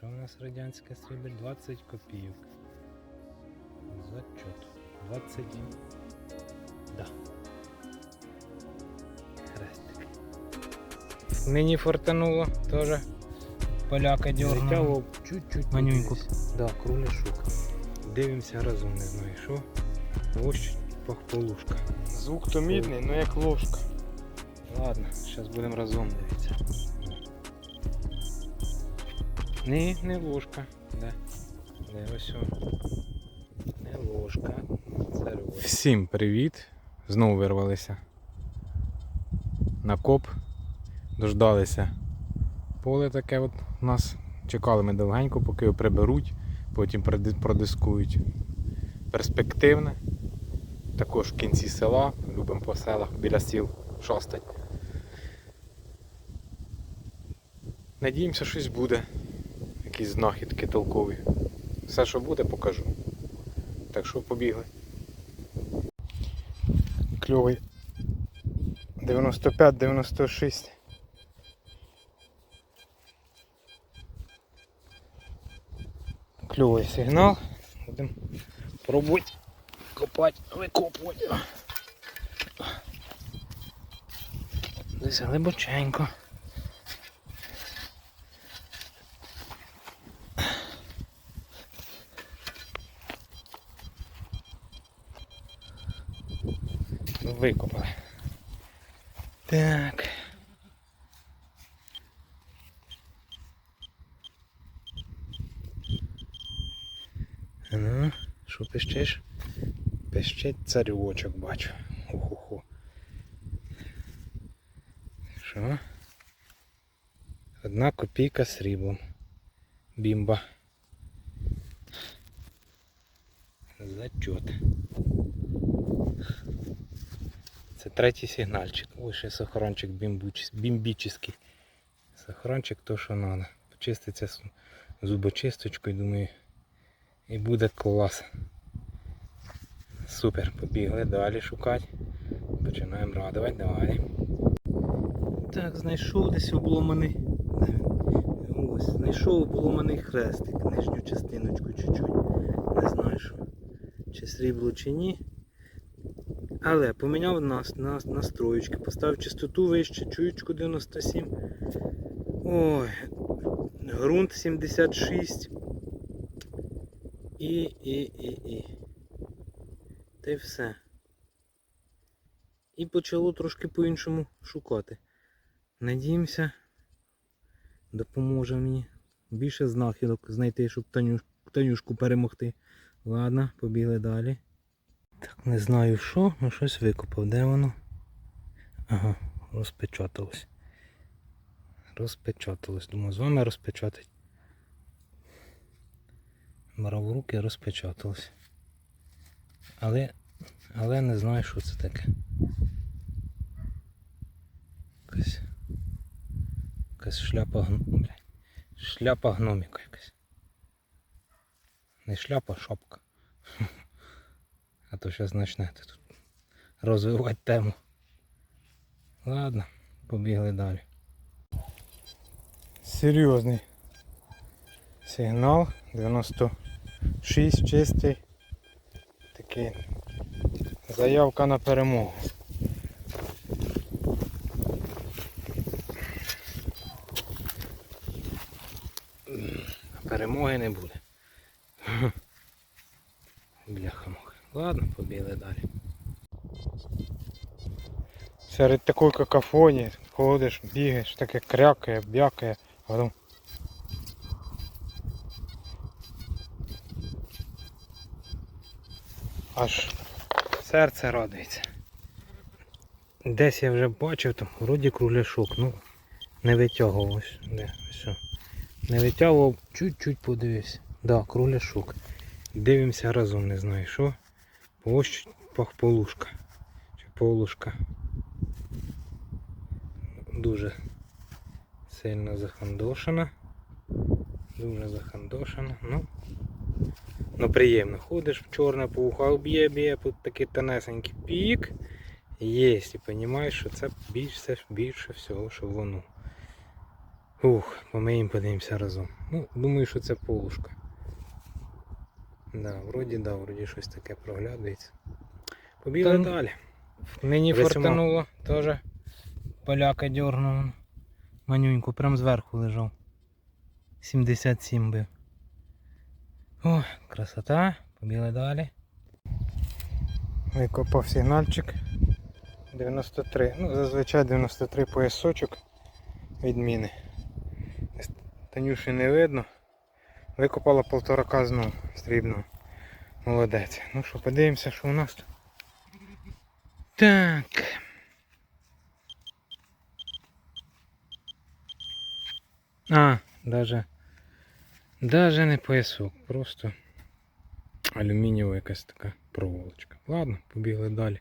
Що у нас радянське срібло? 20 копійок. Зачет. 20. Да. Хрестик. Нині фортануло теж. Поляка. Зритяло чуть-чуть. манюньку. Да, кругляшок. Дивимося разом, не знаю що. Ось пахполушка. Звук то мідний, ну як ложка. Ладно, зараз будемо разом дивитися. Ні, не ложка. Де? Де ось о. Не ложка. Це ложка. Всім привіт! Знову вирвалися. На коп. Дождалися. Поле таке от у нас. Чекали ми довгенько, поки його приберуть, потім продискують. Перспективне. Також в кінці села. Любимо по селах біля сіл шастать. Надіємося, щось буде. Якісь знахідки толкові. Все, що буде, покажу. Так що побігли. Кльовий. 95-96. Кльовий сигнал. Будемо пробувати копати, викопувати. Десь глибоченько. Викопали. Так. Ну, що пищиш? Пищить царювочок бачу. Ху-ху-ху. Що? Одна копійка сріблом. Бімба. Зачет. Це третій сигнальчик. Ще сахарончик бімбічний. Сахарончик то, що треба. Почиститься зубочисточкою, думаю, і буде клас. Супер, побігли далі шукати. Починаємо радувати, далі. Так, знайшов десь обломаний. Ось, знайшов обломаний хрестик, нижню частиночку чуть-чуть. Не знаю що. Чи срібло, чи ні. Але поміняв нас, нас настроєчки, поставив частоту вище, чуючку 97. Ой, ґрунт 76. І, і, і, і. Та й все. І почало трошки по-іншому шукати. Надіємося, допоможе мені більше знахідок знайти, щоб Танюшку перемогти. Ладно, побігли далі. Так, не знаю що, але щось викопав. Де воно? Ага, розпечаталось. Розпечаталось. Думаю, з вами розпечатать. Брав в руки, розпечаталось. Але, але не знаю, що це таке. Якась, якась шляпа гн- бля, шляпа гноміка якась. Не шляпа, а шапка. А то зараз почнете тут розвивати тему. Ладно, побігли далі. Серйозний. Сигнал 96 чистий. Такий. Заявка на перемогу. Перемоги не буде. Бляха муха. Ладно, побігли далі. Серед такої какафонії ходиш, бігаєш, таке крякає, б'якає, а потім Аж серце радується. Десь я вже бачив, там вроді кругляшок, ну не витягував ось. Де, все. Не витягував, чуть-чуть подивився. Да, кругляшок. Дивимося разом, не знаю що. Ось пахполушка. Чи полушка. Дуже сильно захандошена. Дуже захандошена. Ну, Ну приємно. Ходиш в чорне по б'є, б'є, тут такий тонесенький пік. Є, і розумієш, що це більше, більше всього, що воно. Ух, помиємо, подивимося разом. Ну, думаю, що це полушка. Да, вроді, да, вроді щось таке проглядується. Побігли Та- далі. Мені фортануло теж. Поляка дьорнув. Манюньку, прям зверху лежав. 77 бив. О, красота. Побігли далі. Викопав сигнальчик. 93. Ну, зазвичай 93 поясочок відміни. Танюші не видно. Викопала полтора казну срібну. Молодець. Ну що, подивимося, що у нас тут. Так. А, даже, даже не поясок, просто алюмінієва якась така проволочка. Ладно, побігли далі.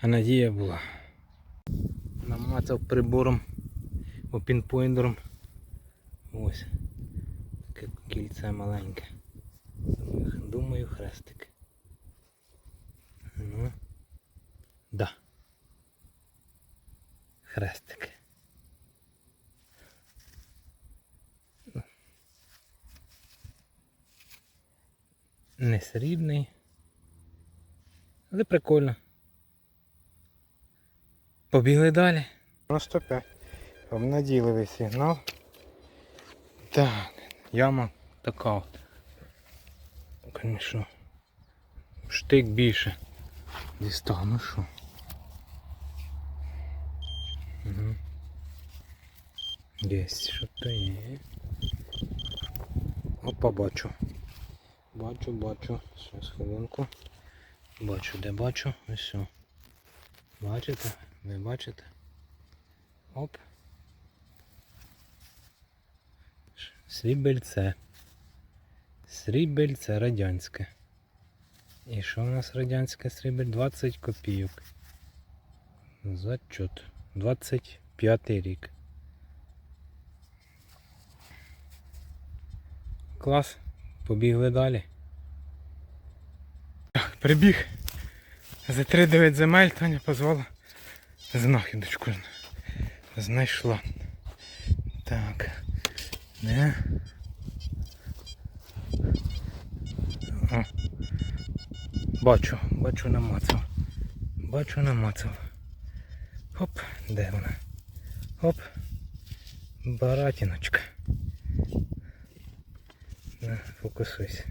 А надія була. Намацав прибором, о, пінпойнтером. Ось. Кільце маленьке. Думаю, хрестик. Ну. Да. Хрестик. Не срібний. Але прикольно. Побігли далі. 95. Обнадійливий сигнал. Так, яма така. Звісно. Штик більше. Дістав, ну що. Угу. Єсть, що то є. Опа, бачу. Бачу, бачу. Зараз хвилинку. Бачу, де бачу. Ось. все. Бачите? Ви бачите? Оп. Срібельце. Срібельце радянське. І що у нас радянське срібель? 20 копійок. Зачет. 25 рік. Клас. Побігли далі. Прибіг за 3-9 земель, Таня позвала знахідочку. Знайшла. Так. Не? Бачу, бачу намацав. Бачу намацав. Хоп, де вона? Хоп. Баратіночка. На, фокусуйся.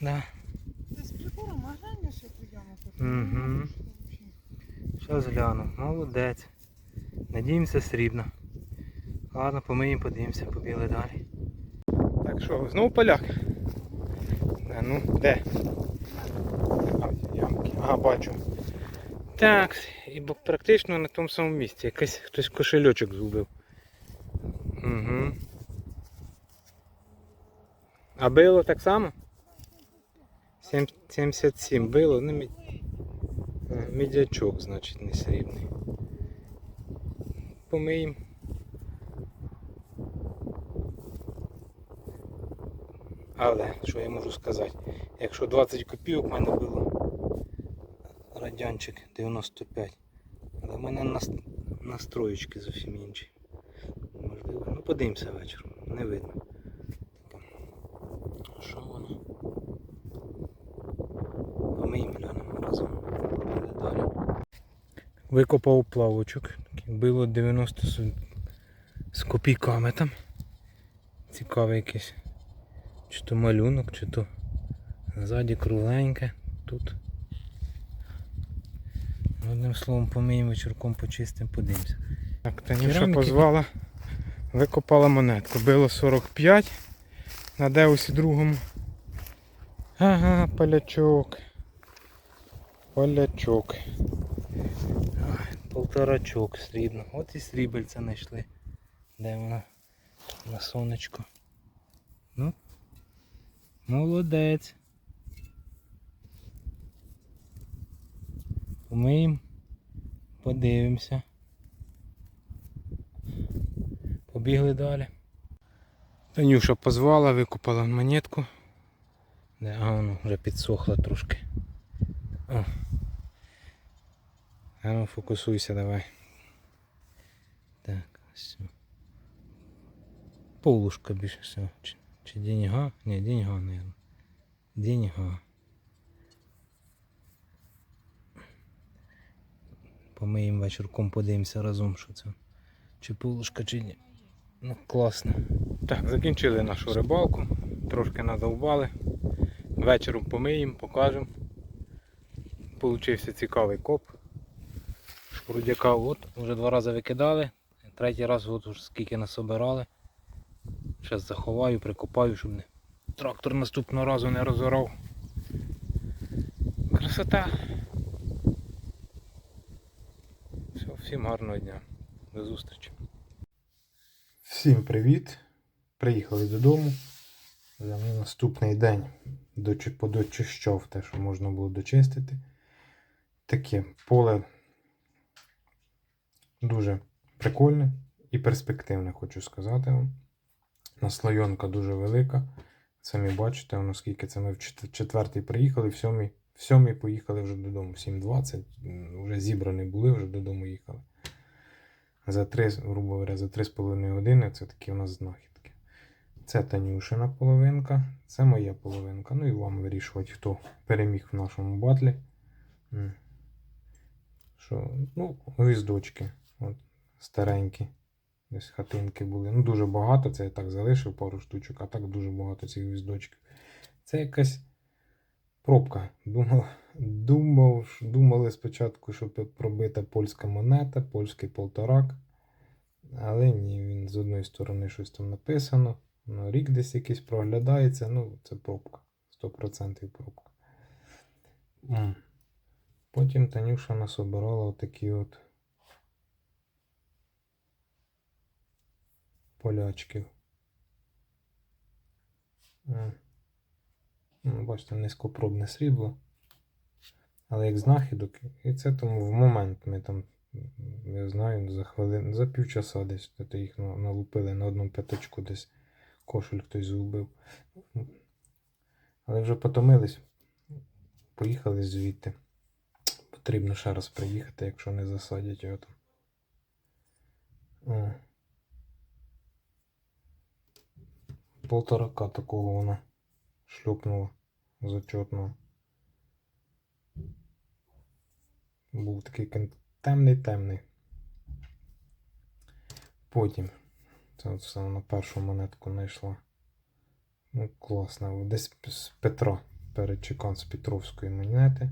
Да. З прибором, а глянь, що ту яму. Угу. Зараз гляну. Молодець. Надіємося срібно. Ладно, помиємо, подивимося, побігли далі. Так що, знову поляк? А ну, де? А, ямки. Ага, бачу. Так, і практично на тому самому місці. Якийсь хтось кошельочок згубив. Угу. А било так само? Сім- 77 било, ну мі... а, мідячок, значить, не срібний. Помиємо. Але, що я можу сказати, якщо 20 копійок в мене було радянчик 95. Але в мене нас... настроєчки зовсім інші. Можливо. Ну подивимося вечором, не видно. Що воно? Помиємо глянемо разом. Далі. Викопав плавочок. Було 90 з, з копійками там. Цікавий якийсь. Чи то малюнок, чи то ззаді кругленьке. Тут. Одним словом, помиємо вечірком почистимо, подивимося. Так, Танюша позвала, викопала монетку. Било 45 на Деусі другому. Ага, полячок. Полячок. Полторачок срібно. От і срібельця знайшли. Де вона? На сонечку. Ну. Молодець. Помиємо. Подивимося. Побігли далі. Танюша позвала, викопала монетку. Де, а воно вже підсохло трошки. О. А ну фокусуйся давай. Так, все. Полушка більше всього. Чи, деньга? Ні, деньга, наверное. Деньга. Помиємо вечірком, подивимося разом, що це. Чи полушка, чи ні. Ну, класно. Так, закінчили нашу рибалку. Трошки надовбали. Вечором помиємо, покажемо. Получився цікавий коп. Шкурдяка от, вже два рази викидали. Третій раз от уже скільки насобирали. Зараз заховаю, прикопаю, щоб не... трактор наступного разу не розорав. Красота. Все, всім гарного дня. До зустрічі. Всім привіт. Приїхали додому. Вже на наступний день подочищав те, що можна було дочистити. Таке поле дуже прикольне і перспективне, хочу сказати вам. Наслойонка дуже велика. Самі бачите, воно скільки це ми в чет- четвертий приїхали, в сьомій, в сьомій поїхали вже додому. В 7.20. Вже зібрані були, вже додому їхали. За 3, грубо говоря, за 3,5 години це такі у нас знахідки. Це Танюшина половинка, це моя половинка. Ну і вам вирішувати, хто переміг в нашому батлі. Що, ну, гвіздочки. От, старенькі. Десь хатинки були. Ну, дуже багато. Це я так залишив пару штучок, а так дуже багато цих гвіздочків. Це якась пробка. Думав, думав, думали спочатку, що пробита польська монета, польський полторак. Але ні, він з одної сторони щось там написано. Ну, рік десь якийсь проглядається. Ну, це пробка. 100% пробка. Потім Танюша насобирала отакі от полячків. М. Ну, бачите, низькопробне срібло. Але як знахідок, і це тому в момент ми там, я знаю, за хвилин, за півчаса десь то їх налупили на одну п'яточку десь кошель хтось згубив. Але вже потомились, поїхали звідти. Потрібно ще раз приїхати, якщо не засадять його там. О. Полторака такого вона шльопнула зачетного. Був такий темний-темний. Потім. Це от все на першу монетку знайшла. Ну, класно. Десь з Петра перечекан з Петровської монети.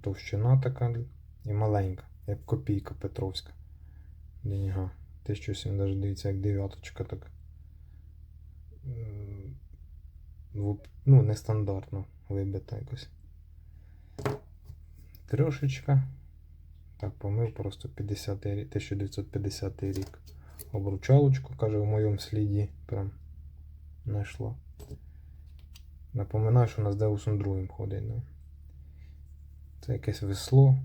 Товщина така і маленька, як копійка Петровська. Деньга. 1007 навіть дивіться, як дев'яточка так. В- Ну, нестандартно вибита якось. Трьошечка. Так, помив просто 50 1950 рік. Обручалочку, каже, в моєму сліді прям знайшла. Напоминаю, що у нас Деусом другим ходить. Да? Це якесь весло.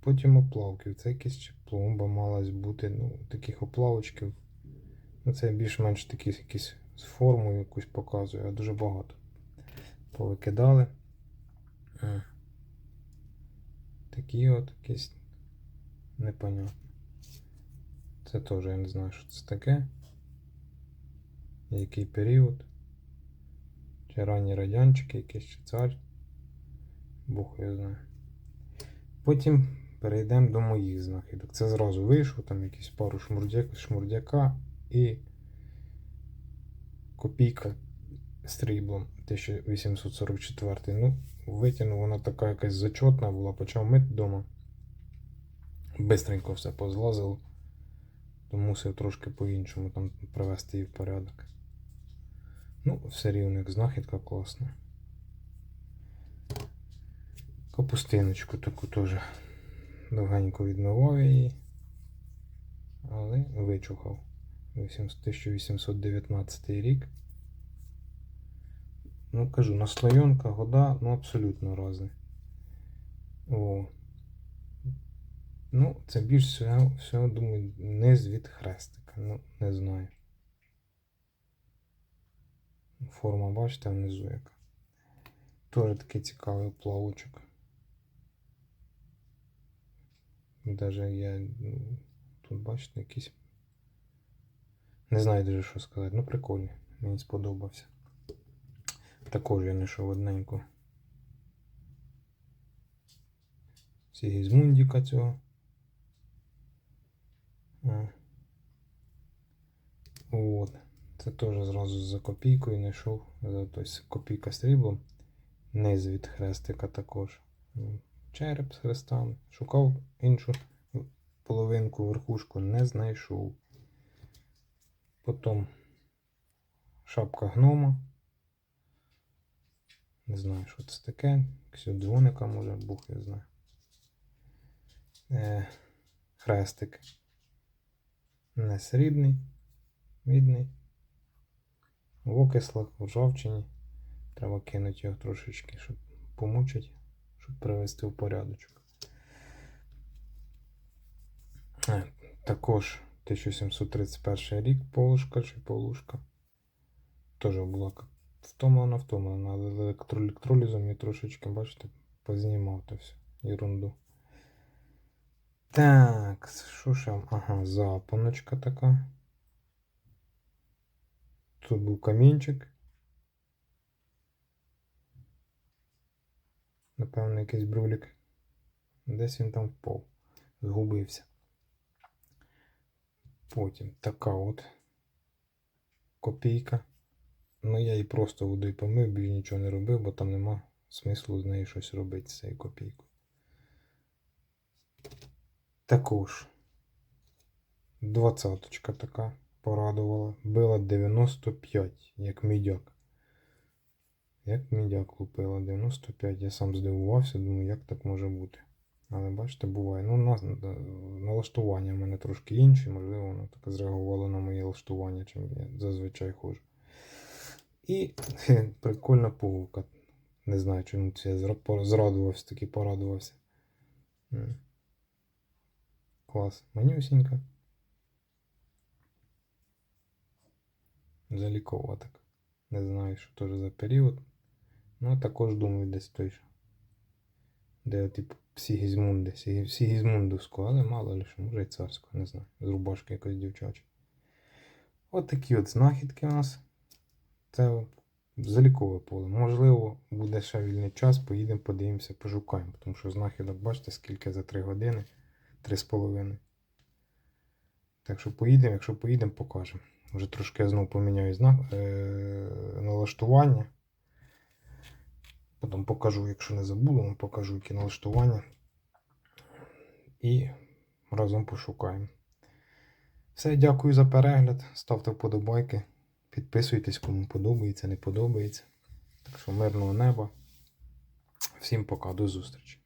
Потім оплавків. Це якась ще пломба малась бути. Ну, таких оплавочків. Ну, це більш-менш такі якісь з формою якусь показує, а дуже багато. Повикидали. Такі от якісь непонятно. Це теж я не знаю, що це таке. Який період. Чи ранні радянчики, якийсь чи цар. Бог я знаю. Потім перейдемо до моїх знахідок. Це зразу вийшло, там якісь пару шмурдяк, шмурдяка і копійка з сріблом 1844. Ну, витягнув, вона така якась зачотна була, почав мити вдома. Бистренько все позлазило. То мусив трошки по-іншому там привести її в порядок. Ну, все рівно як знахідка класна. Капустиночку таку теж довгенько відмивав її. Але вичухав. 1819 рік. Ну, кажу, наслойонка, года, ну абсолютно різні. О. Ну, це більш всього, всього, думаю, низ від хрестика. Ну, не знаю. Форма, бачите, внизу яка. Теж такий цікавий плавочок. Даже є. ну, Тут бачите, якийсь. Не знаю даже що сказати. Ну прикольний. Мені сподобався. Також я знайшов одненьку. Сігізмундіка цього. А. От. Це теж зразу за копійкою знайшов. Тобто копійка сріблом. Низ від хрестика також. Череп з хрестами. Шукав іншу половинку верхушку, не знайшов. Потім шапка гнома. Не знаю, що це таке. Якщо дзвоника може, Бог я знаю. Е, хрестик. Не срібний, мідний. В окислах, в ржавчині. Треба кинути його трошечки, щоб помучити, привести в порядочок. Е, Також 1731 рік полушка чи полушка. Теж була втомлена, втомлена, але електро- електролізом я трошечки, бачите, познімав то все. Ерунду. Так, що ще? Ага, запоночка така. Тут був камінчик. Напевно, якийсь брулік. Десь він там впав. Згубився. Потім така от копійка. Ну, я її просто водою помив, більше нічого не робив, бо там нема смислу з нею щось робити з цією копійкою. Також двадцяточка така порадувала. Била 95, як мідяк. Як мідяк лупила 95. Я сам здивувався, думаю, як так може бути. Але бачите, буває. Ну, на, налаштування в мене трошки інші, можливо, воно так зреагувало на моє налаштування, чим я зазвичай ходжу. І хе, прикольна пуговка. Не знаю, чому це я зрадувався, таки порадувався. Клас. Манюсінька. Залікова так. Не знаю, що теж за період. Ну, також думаю, десь той що. Де типу Сігізмунди, Сігі- Сігізмундовську, але мало ли що, може і царську, не знаю. З рубашки якось дівчачі. От такі от знахідки у нас. Це залікове поле. Можливо, буде ще вільний час, поїдемо, подивимося, пошукаємо. Тому що знахідок, бачите, скільки за 3 години, 3,5. Так що поїдемо, якщо поїдемо, покажемо. Вже трошки я знову поміняю знак, е, налаштування. Потім покажу, якщо не забуду, покажу які налаштування. І разом пошукаємо. Все, дякую за перегляд. Ставте вподобайки. Підписуйтесь, кому подобається, не подобається. Так що мирного неба. Всім пока, до зустрічі.